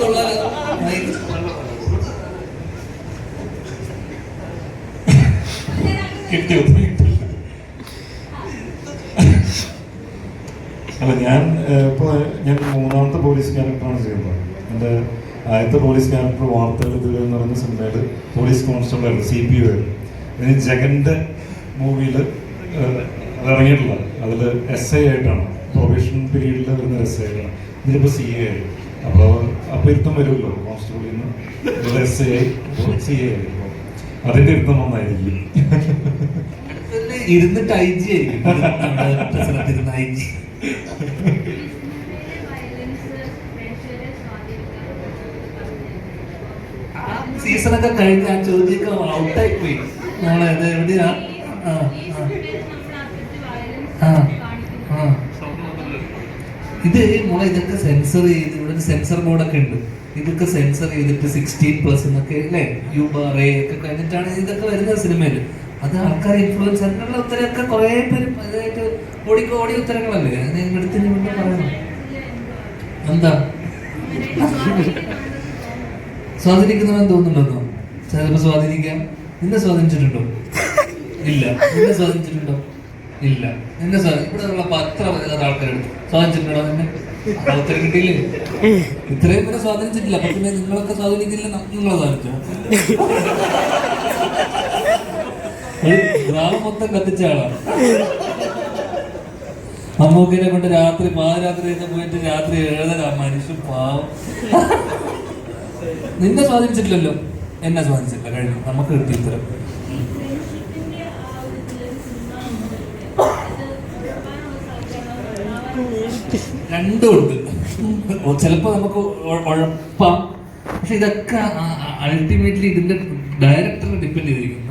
കൊള്ളാലോ. ഭയങ്കര കിട്ടി. അല്ല ഞാൻ ഇപ്പൊ ഞാൻ മൂന്നാമത്തെ പോലീസ് ക്യാരക്ടറാണ് ചെയ്യുന്നത്. എന്റെ ആദ്യത്തെ പോലീസ് ക്യാരക്ടർ വാർത്തകളിൽ എന്ന് പറയുന്ന സിനിമയിൽ പോലീസ് കോൺസ്റ്റബിൾ ആയിരുന്നു സി പി ആയിരുന്നു. ഇനി ജഗന്റെ മൂവിയിൽ അത് അതിൽ അതിൽ എസ് ഐ ആയിട്ടാണ് പ്രൊബേഷൻ പീരീഡിൽ വരുന്ന എസ് ഐ ആയിട്ടാണ്. ഇതിലിപ്പോൾ സി എ ആയി. അപ്പോൾ ഇരുത്തം വരുമല്ലോ. കോൺസ്റ്റബിളിൽ നിന്ന്. എസ് എ സി എ ആയി അപ്പോൾ അതിന്റെ ഇരുത്തം നന്നായിരിക്കും. പിന്നെ ഇരുന്നിട്ട് ഐ ജി ആയിരിക്കും. ഒറ്റ സ്ഥലത്തിരുന്ന് ഐ ജി ആ സീസണൊക്കെ കഴിഞ്ഞ് ആ ചോദ്യമൊക്കെ ഔട്ടായി പോയി. നമ്മളെ അത് എവിടെയാ ആ ആ ഇത് മോളെ ഇതൊക്കെ സെൻസർ ചെയ്ത് ഇവിടെ ഒരു സെൻസർ ബോർഡൊക്കെ ഉണ്ട്. ഇതൊക്കെ സെൻസർ ചെയ്തിട്ട് സിക്സ്റ്റീൻ പ്ലസ് എന്നൊക്കെ അല്ലേ? യു ബാർ എ ഒക്കെ കഴിഞ്ഞിട്ടാണ് ഇതൊക്കെ വരുന്നത് സിനിമയിൽ അത് ആൾക്കാർ ഇൻഫ്ലുവൻസ് അങ്ങനെയുള്ള ഉത്തരമൊക്കെ കുറേ പേര് അതായത് ഓടിക്കോ ഓടിയ ഉത്തരങ്ങളല്ലേ? അത് എടുത്ത് പറയണം എന്താ? സ്വാധീനിക്കുന്നവൻ തോന്നുന്നുണ്ടോ? ചിലപ്പോൾ സ്വാധീനിക്കാം. നിന്നെ സ്വാധീനിച്ചിട്ടുണ്ടോ? ഇല്ല. നിന്നെ സ്വാധീനിച്ചിട്ടുണ്ടോ? ഇല്ല. എന്നെ സാർ ഇവിടെ ഉള്ള പത്ര ആൾക്കാരുണ്ട്. സ്വാധീനിച്ചിട്ടുണ്ടോ എന്നെ അവസരം കിട്ടിയില്ലേ? ഇത്രയും കൂടെ സ്വാധീനിച്ചിട്ടില്ല. അപ്പൊ പിന്നെ നിങ്ങളൊക്കെ സ്വാധീനിക്കില്ല നിങ്ങളെ സ്വാധീനിച്ചോ? ഒരു ഗ്രാമം മൊത്തം കത്തിച്ച ആളാണ് അമ്മൂക്കിനെ കൊണ്ട് രാത്രി പാതിരാത്രിയൊക്കെ പോയിട്ട് രാത്രി എഴുതല മനുഷ്യൻ പാവം. നിന്നെ സ്വാധീനിച്ചിട്ടില്ലല്ലോ. എന്നെ സ്വാധീനിച്ചിട്ടില്ല. കഴിഞ്ഞു. നമുക്ക് കിട്ടി ഉത്തരം. രണ്ടും ഉണ്ട് ഓ, ചിലപ്പോ നമുക്ക് ഉഴപ്പാം. പക്ഷെ ഇതൊക്കെ അൾട്ടിമേറ്റ്ലി ഇതിന്റെ ഡയറക്ടറെ ഡിപ്പെൻഡ് ചെയ്തിരിക്കുന്ന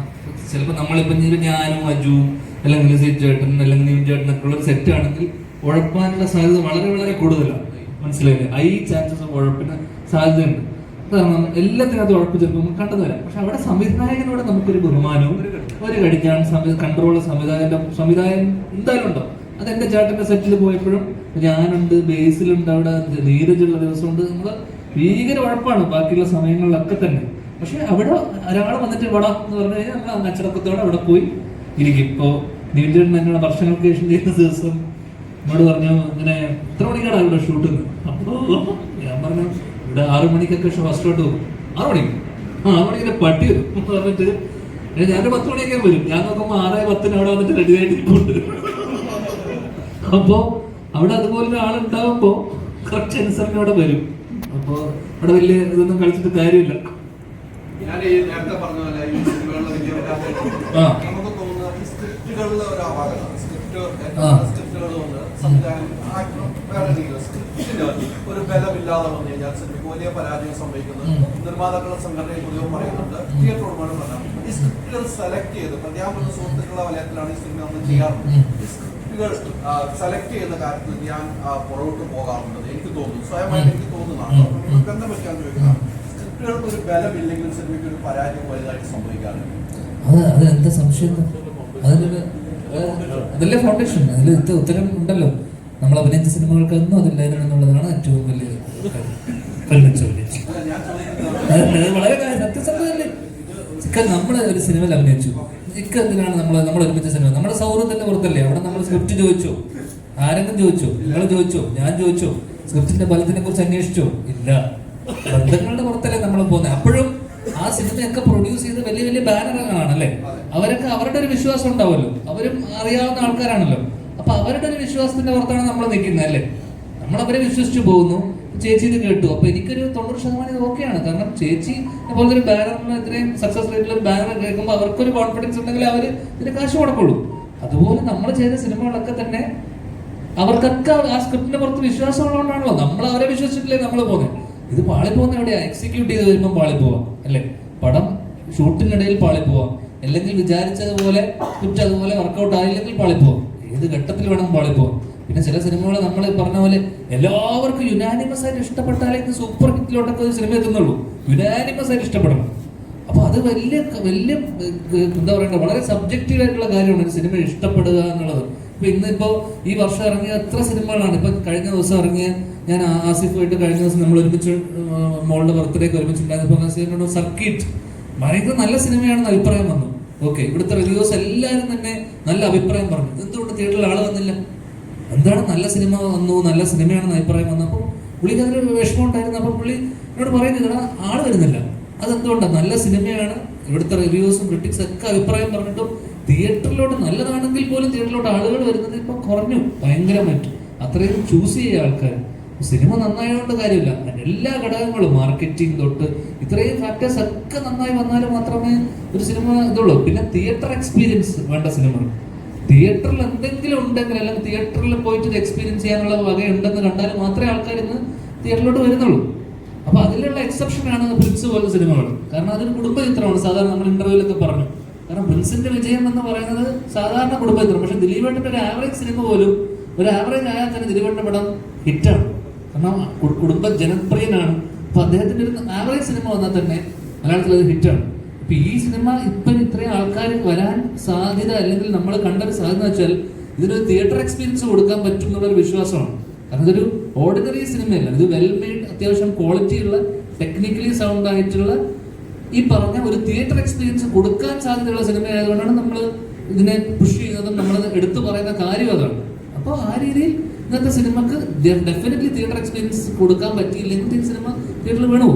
ചിലപ്പോൾ നമ്മളിപ്പം ഞാനും അജു അല്ലെങ്കിൽ ചേട്ടൻ അല്ലെങ്കിൽ നീൻ ചേട്ടൻ ഒക്കെ ഉള്ള സെറ്റ് ആണെങ്കിൽ ഉഴപ്പാനുള്ള സാധ്യത വളരെ വളരെ കൂടുതലാണ്. മനസ്സിലായില്ലേ? ഐ ചാൻസസ് ഓഫ് ഉഴപ്പിന് സാധ്യതയുണ്ട്. എല്ലാത്തിനകത്ത് ഉഴപ്പ് ചിലപ്പോൾ നമുക്ക് കണ്ടത് വരാം പക്ഷെ അവിടെ സംവിധായകനോട് നമുക്കൊരു ബഹുമാനവും ഒരു കടിക്കാൻ കൺട്രോൾ സംവിധായകന്റെ സംവിധായകൻ എന്തായാലും ഉണ്ടോ? അത് എന്റെ ചേട്ടന്റെ സെറ്റിൽ പോയപ്പോഴും ഞാനുണ്ട് ബേസിലുണ്ട് അവിടെ നീരജുള്ള ദിവസമുണ്ട്. നമ്മൾ ഭീകര ഉഴപ്പാണ് ബാക്കിയുള്ള സമയങ്ങളിലൊക്കെ തന്നെ. പക്ഷെ അവിടെ ഒരാൾ വന്നിട്ട് ഇവിടെ എന്ന് പറഞ്ഞു കഴിഞ്ഞാൽ നമ്മൾ അച്ചടക്കത്തോടെ അവിടെ പോയി ഇരിക്കും. ഇപ്പോ നീന്തൽ എന്നോട് വർഷങ്ങൾക്ക് ശേഷം ചെയ്യുന്ന ദിവസം. എന്നോട് പറഞ്ഞു ഇങ്ങനെ എത്ര മണിക്കാണ് ഇവിടെ ഷൂട്ട് അപ്പോ ഞാൻ പറഞ്ഞു ഇവിടെ ആറു മണിക്കൊക്കെ ഫസ്റ്റ് ഷോട്ട് പോകും ആറു മണിക്ക് ആ ആറു മണിക്ക് പട്ടി വരും. പറഞ്ഞിട്ട് ഞാനൊരു പത്ത് മണിയൊക്കെ വരും. ഞാൻ നോക്കുമ്പോ ആറേ പത്തിന് അവിടെ വന്നിട്ട് റെഡി ആയിട്ട് ഇരിപ്പുണ്ട് അപ്പോ അവിടെ അതുപോലെ ആളുണ്ടാവുമ്പോ കറക്റ്റ് അനുസരണം അവിടെ വരും. അപ്പോ അവിടെ വലിയ ഇതൊന്നും കളിച്ചിട്ട് കാര്യമില്ല. ഞാൻ നേരത്തെ പറഞ്ഞ പോലെ ഈ. നമുക്ക് തോന്നുന്ന ഈ സ്ക്രിപ്റ്റുകളിലെ ഒരു അപാകത സ്ക്രിപ്റ്റ് ആ. സ്ക്രിപ്റ്റുകൾ കൊണ്ട് സംവിധാനം വേറെ രീതിയിൽ സ്ക്രിപ്റ്റിന് ഒരു ബലമില്ലാതെ വന്നു കഴിഞ്ഞാൽ സിനിമയ്ക്ക് വലിയ പരാജയം സംഭവിക്കുന്നു. നിർമ്മാതാക്കളുടെ സംഘടനയിൽ പൊതുവെ പറയുന്നുണ്ട്. തിയേറ്റർ പറഞ്ഞാൽ ഈ സ്ക്രിപ്റ്റുകൾ സെലക്ട് ചെയ്ത് ഞാൻ പറഞ്ഞ സുഹൃത്തുക്കളുടെ വലയത്തിലാണ് ഈ സിനിമ നമ്മൾ ചെയ്യാറുള്ളത്. ഈ സെലക്ട് ചെയ്യുന്ന കാര്യത്തിൽ ഞാൻ പുറകോട്ട് പോകാറുണ്ട്. എനിക്ക് തോന്നുന്നു സ്വയമായിട്ട് എനിക്ക് തോന്നുന്നതാണ്. ബന്ധം വെക്കാൻ ചോദിക്കുന്നത് സ്ക്രിപ്റ്റുകൾക്ക് ഒരു ബലമില്ലെങ്കിൽ സിനിമയ്ക്ക് ഒരു പരാജയം വലുതായിട്ട് സംഭവിക്കാറുണ്ട് അത് എന്താ സംശയം? അതിലൊരു അതല്ലേ ഫൗണ്ടേഷൻ അതിൽ ഉത്തരം ഉണ്ടല്ലോ. നമ്മൾ അഭിനയിച്ച സിനിമകൾക്കൊന്നും അതില്ലായിരുന്നു എന്നുള്ളതാണ് ഏറ്റവും വലിയ ചോദിക്കുന്നത് വളരെ ഇക്ക നമ്മൾ ഒരു സിനിമയിൽ അഭിനയിച്ചു. ഇക്ക എന്തിനാണ് നമ്മൾ നമ്മൾ ഒരുമിച്ച സിനിമ നമ്മുടെ സൗഹൃദത്തിന്റെ പുറത്തല്ലേ? അവിടെ നമ്മൾ സ്ക്രിപ്റ്റ് ചോദിച്ചു. ആരെങ്കിലും ചോദിച്ചു. നിങ്ങൾ ചോദിച്ചോ. ഞാൻ ചോദിച്ചോ. സ്ക്രിപ്റ്റിന്റെ ഫലത്തിനെ കുറിച്ച് അന്വേഷിച്ചോ. ഇല്ല. ബന്ധങ്ങളുടെ പുറത്തല്ലേ നമ്മൾ പോകുന്നത് അപ്പോഴും ആ സിനിമയൊക്കെ പ്രൊഡ്യൂസ് ചെയ്ത് വലിയ വലിയ ബാനറുകളാണല്ലേ? അവരൊക്കെ അവരുടെ ഒരു വിശ്വാസം ഉണ്ടാവുമല്ലോ. അവരും അറിയാവുന്ന ആൾക്കാരാണല്ലോ. അപ്പൊ അവരുടെ ഒരു വിശ്വാസത്തിന്റെ പുറത്താണ് നമ്മൾ നിൽക്കുന്നത് അല്ലേ നമ്മൾ അവരെ വിശ്വസിച്ചു പോകുന്നു. ചേച്ചി ഇത് കേട്ടു. അപ്പൊ എനിക്കൊരു തൊണ്ണൂറ് ശതമാനം ഇത് ഓക്കെയാണ് കാരണം ചേച്ചി പോലത്തെ ഒരു ബാനറിന് ഇത്രയും സക്സസ് റേറ്റിൽ ഒരു ബാനർ കേൾക്കുമ്പോൾ അവർക്കൊരു കോൺഫിഡൻസ് ഉണ്ടെങ്കിൽ അവർ ഇതിന് കാശ് കൊടുക്കുള്ളൂ. അതുപോലെ നമ്മൾ ചെയ്ത സിനിമകളൊക്കെ തന്നെ അവർക്കൊക്കെ ആ സ്ക്രിപ്റ്റിന്റെ പുറത്ത് വിശ്വാസം ഉള്ളതുകൊണ്ടാണല്ലോ നമ്മൾ അവരെ വിശ്വസിച്ചിട്ടില്ലേ നമ്മൾ പോകുന്നത് ഇത് പാളിപ്പോകുന്ന എവിടെയാ? എക്സിക്യൂട്ട് ചെയ്ത് വരുമ്പോൾ പാളിപ്പോവാം അല്ലേ? പടം ഷൂട്ടിനിടയിൽ പാളിപ്പോവാം. അല്ലെങ്കിൽ വിചാരിച്ചതുപോലെ സ്ക്രിപ്റ്റ് അതുപോലെ വർക്കൗട്ട് ആയില്ലെങ്കിൽ പാളിപ്പോവാം. ഏത് ഘട്ടത്തിൽ വേണം പാളിപ്പോ പിന്നെ ചില സിനിമകൾ നമ്മൾ പറഞ്ഞ പോലെ എല്ലാവർക്കും യുനാനിമസ് ആയിട്ട് ഇഷ്ടപ്പെട്ടാലേ ഇത് സൂപ്പർ ഹിറ്റിലോട്ടൊക്കെ ഒരു സിനിമ എത്തുന്നുള്ളൂ. യുനാനിമസ് ആയിട്ട് ഇഷ്ടപ്പെടണം. അപ്പൊ അത് വലിയ വലിയ എന്താ പറയണ്ട വളരെ സബ്ജക്റ്റീവ് ആയിട്ടുള്ള കാര്യമാണ് ഒരു സിനിമ ഇഷ്ടപ്പെടുക എന്നുള്ളത്. ഇപ്പൊ ഇന്നിപ്പോ ഈ വർഷം ഇറങ്ങിയ എത്ര സിനിമകളാണ്? ഇപ്പൊ കഴിഞ്ഞ ദിവസം ഇറങ്ങിയ ഞാൻ ആസിഫ് ആസിഫുമായിട്ട് കഴിഞ്ഞ ദിവസം നമ്മൾ ഒരുമിച്ച് മോളുടെ ബർത്ത്ഡേക്ക് ഒരുമിച്ചുണ്ടായിരുന്നപ്പോൾ സർക്കിറ്റ് ഭയങ്കര നല്ല സിനിമയാണെന്ന് അഭിപ്രായം വന്നു. ഓക്കെ ഇവിടുത്തെ റിവ്യൂസ് എല്ലാവരും തന്നെ നല്ല അഭിപ്രായം പറഞ്ഞു. എന്തുകൊണ്ട് തിയേറ്ററിൽ ആൾ വന്നില്ല? എന്താണ് നല്ല സിനിമ വന്നു നല്ല സിനിമയാണെന്ന് അഭിപ്രായം വന്നു? അപ്പോൾ പുള്ളിക്ക് അതിലൊരു വിഷമം ഉണ്ടായിരുന്നു അപ്പോൾ പുള്ളി എന്നോട് പറയുന്നത് ആൾ വരുന്നില്ല. അതെന്തുകൊണ്ടാണ് നല്ല സിനിമയാണ് ഇവിടുത്തെ റിവ്യൂസും ക്രിട്ടിക്സ് ഒക്കെ അഭിപ്രായം പറഞ്ഞിട്ടും തിയേറ്ററിലോട്ട് നല്ലതാണെങ്കിൽ പോലും തിയേറ്ററിലോട്ട് ആളുകൾ വരുന്നത് ഇപ്പൊ കുറഞ്ഞു. ഭയങ്കരമായിട്ട്. അത്രയും ചൂസ് ചെയ്യുക ആൾക്കാർ സിനിമ നന്നായതുകൊണ്ട് കാര്യമില്ല. എല്ലാ ഘടകങ്ങളും മാർക്കറ്റിംഗ് തൊട്ട് ഇത്രയും ഫാക്ടേഴ്സ് ഒക്കെ നന്നായി വന്നാൽ മാത്രമേ ഒരു സിനിമ ഇതുള്ളൂ. പിന്നെ തിയേറ്റർ എക്സ്പീരിയൻസ് വേണ്ട സിനിമ തിയേറ്ററിൽ എന്തെങ്കിലും ഉണ്ടെങ്കിൽ അല്ലെങ്കിൽ തിയേറ്ററിൽ പോയിട്ട് ഇത് എക്സ്പീരിയൻസ് ചെയ്യാനുള്ള വകയുണ്ടെന്ന് കണ്ടാൽ മാത്രമേ ആൾക്കാർ ഇന്ന് തിയേറ്ററിലോട്ട് വരുന്നുള്ളൂ. അപ്പൊ അതിലുള്ള എക്സെപ്ഷൻ ആണ് പ്രിൻസ് പോലെ സിനിമകൾ. കാരണം അതൊരു കുടുംബ ചിത്രമാണ്. സാധാരണ നമ്മൾ ഇന്റർവ്യൂലൊക്കെ പറഞ്ഞു. കാരണം പ്രിൻസിന്റെ വിജയം എന്ന് പറയുന്നത് സാധാരണ കുടുംബ ചിത്രം. പക്ഷെ ദിലീപേട്ടന്റെ ഒരു ആവറേജ് സിനിമ പോലും ഒരു ആവറേജ് ആയാൽ തന്നെ ദിലീപേട്ടന്റെ പടം ഹിറ്റാണ് കാരണം കുടുംബ ജനപ്രിയനാണ്. അപ്പൊ അദ്ദേഹത്തിന്റെ ഒരു ആവറേജ് സിനിമ വന്നാൽ തന്നെ മലയാളത്തിൽ അത് ഹിറ്റാണ് അപ്പൊ ഈ സിനിമ ഇപ്പം ഇത്രയും ആൾക്കാർ വരാൻ സാധ്യത അല്ലെങ്കിൽ നമ്മൾ കണ്ടൊരു സാധ്യത വെച്ചാൽ ഇതിനൊരു തിയേറ്റർ എക്സ്പീരിയൻസ് കൊടുക്കാൻ പറ്റും എന്നുള്ളൊരു വിശ്വാസമാണ്. കാരണം ഇതൊരു ഓർഡിനറി സിനിമയല്ല ഇത് വെൽ മെയ്ഡ് അത്യാവശ്യം ക്വാളിറ്റി ഉള്ള ടെക്നിക്കലി സൗണ്ട് ആയിട്ടുള്ള ഈ പറഞ്ഞ ഒരു തിയേറ്റർ എക്സ്പീരിയൻസ് കൊടുക്കാൻ സാധ്യതയുള്ള സിനിമ ആയതുകൊണ്ടാണ് നമ്മൾ ഇതിനെ പുഷ് ചെയ്യുന്നതും നമ്മൾ എടുത്തു പറയുന്ന കാര്യം അതാണ്. അപ്പോൾ ആ രീതിയിൽ ഇന്നത്തെ സിനിമക്ക് ഡെഫിനറ്റ്ലി തിയേറ്റർ എക്സ്പീരിയൻസ് കൊടുക്കാൻ പറ്റിയില്ലെങ്കിൽ സിനിമ തിയേറ്ററിൽ വീണു?